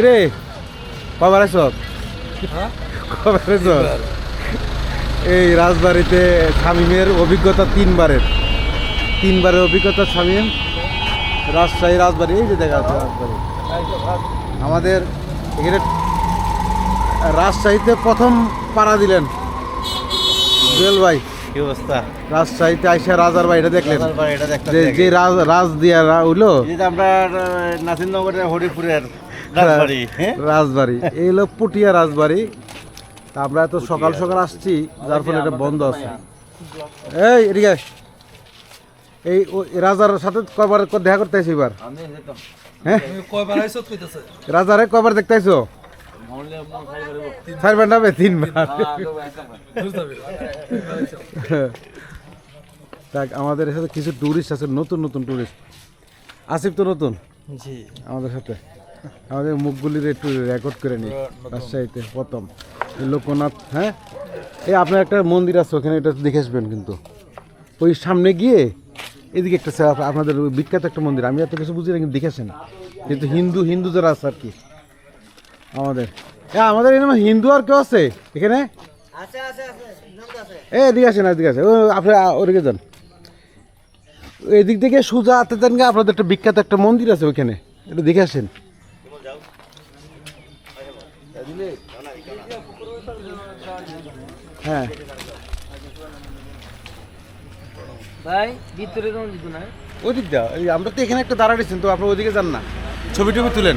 কিরে? কবার আস কবার আস এই রাজবাড়িতে শামীমের অভিজ্ঞতা তিনবারের। তিনবারের অভিজ্ঞতা শামীম। রাজশাহী রাজবাড়ি এই যে দেখা যাচ্ছে রাজবাড়ি। আমাদের এখানে রাজশাহীতে প্রথম পাড়া দিলেন জুয়েল ভাই। কি অবস্থা? রাজশাহীতে আইসা রাজার বাড়িটা দেখলেন? যে যে রাজ রাজ দিয়া হইল আমরা নাসিরনগরের হরিপুরের রাজবাড়ি হ্যাঁ রাজবাড়ি। এই হলো পুটিয়া রাজবাড়ি। তা আমরা এত সকাল সকাল আসছি যার ফলে এটা বন্ধ আছে। এই এদিকে এই রাজার সাথে কয়বার ক- দেখা করতে আইছো এবার? হ্যাঁ? কয়বার আইসত কইতাছে? রাজারে কয়বার দেখতে আইছো চারবার না বে, তিনবার দেখ আমাদের সাথে কিছু টুরিস্ট আছে নতুন নতুন টুরিস্ট আসিফ তো নতুন? জি। আমাদের সাথে। আমাদের মুখগুলির একটু রেকর্ড করে নিই। রাজশাহীতে প্রথম। লোকনাথ হ্যাঁ? এই আপনার একটা মন্দির আছে ওখানে এটা দেখে আসবেন কিন্তু। ওই সামনে গিয়ে এদিকে একটা আপনাদের বিখ্যাত একটা মন্দির। আমি এত কিছু বুঝি না কিন্তু দেখেছেন কিন্তু হিন্দু হিন্দু যারা আছে আর কি। আমাদের। হ্যাঁ আমাদের এখানে হিন্দু আর কেউ আছে? এখানে? এ এদিকে আসেন এদিকে আসেন। ও আপনি ওদিকে যান। এদিক থেকে সোজা দেন গা, আপনাদের একটা বিখ্যাত একটা মন্দির আছে ওইখানে। এটা দেখে আসেন। হ্যাঁ। ভাই ভিতরে কোন না দা আমরা তো এখানে একটা দাঁড়া দিচ্ছেন তো আপনার ওদিকে যান না। ছবি টবি তুলেন।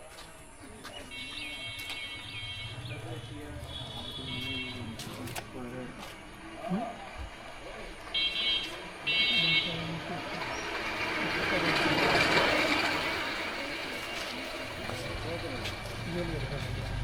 이용료를 받습니다.